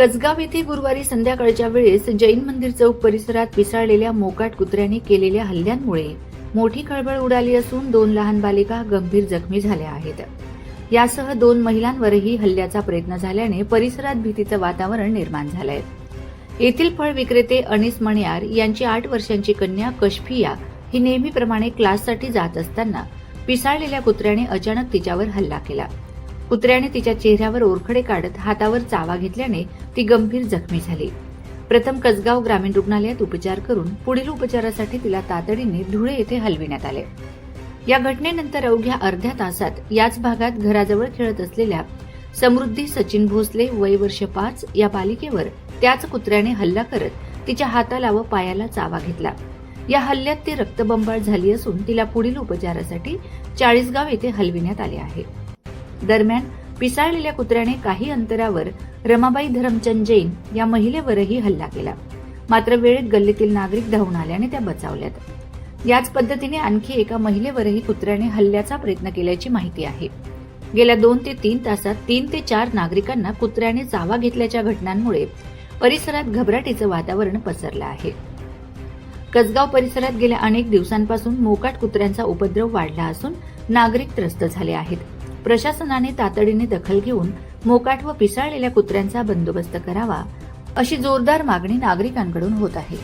कसगाव येथे गुरुवारी संध्याकाळच्या वेळेस जैन मंदिर चौक परिसरात पिसाळलेल्या मोकाट कुत्र्याने केलेल्या हल्ल्यांमुळे मोठी खळबळ उडाली असून दोन लहान बालिका गंभीर जखमी झाल्या आहेत. यासह दोन महिलांवरही हल्ल्याचा प्रयत्न झाल्याने परिसरात भीतीचं वातावरण निर्माण झालंय. येथील फळ विक्रेते अनिस मणियार यांची आठ वर्षांची कन्या कशफिया ही नेहमीप्रमाणे क्लाससाठी जात असताना पिसाळलेल्या कुत्र्याने अचानक तिच्यावर हल्ला केला. कुत्र्याने तिच्या चेहऱ्यावर ओरखडे काढत हातावर चावा घेतल्याने ती गंभीर जखमी झाली. प्रथम कसगाव ग्रामीण रुग्णालयात उपचार करून पुढील उपचारासाठी तिला तातडीने धुळे येथे हलविण्यात आले. या घटनेनंतर अवघ्या अर्ध्या तासात याच भागात घराजवळ खेळत असलेल्या समृद्धी सचिन भोसले वय वर्ष पाच या बालिकेवर त्याच कुत्र्याने हल्ला करत तिच्या हाताला व पायाला चावा घेतला. या हल्ल्यात ती रक्तबंबाळ झाली असून तिला पुढील उपचारासाठी चाळीसगाव येथे हलविण्यात आले आहे. दरम्यान पिसाळलेल्या कुत्र्याने काही अंतरावर रमाबाई धरमचंद जैन या महिलेवरही हल्ला केला. मात्र वेळेत गल्लीतील नागरिक धावून आल्याने त्या बचावल्यात. याच पद्धतीने आणखी एका महिलेवरही कुत्र्याने हल्ल्याचा प्रयत्न केल्याची माहिती आहे. गेल्या दोन ते तीन तासात तीन ते चार नागरिकांना कुत्र्याने चावा घेतल्याच्या घटनांमुळे परिसरात घबराटीचं वातावरण पसरलं आहे. कसगाव परिसरात गेल्या अनेक दिवसांपासून मोकाट कुत्र्यांचा उपद्रव वाढला असून नागरिक त्रस्त झाले आहेत. प्रशासनाने तातडीने दखल घेऊन मोकाट व पिसाळलेल्या कुत्र्यांचा बंदोबस्त करावा अशी जोरदार मागणी नागरिकांकडून होत आहे.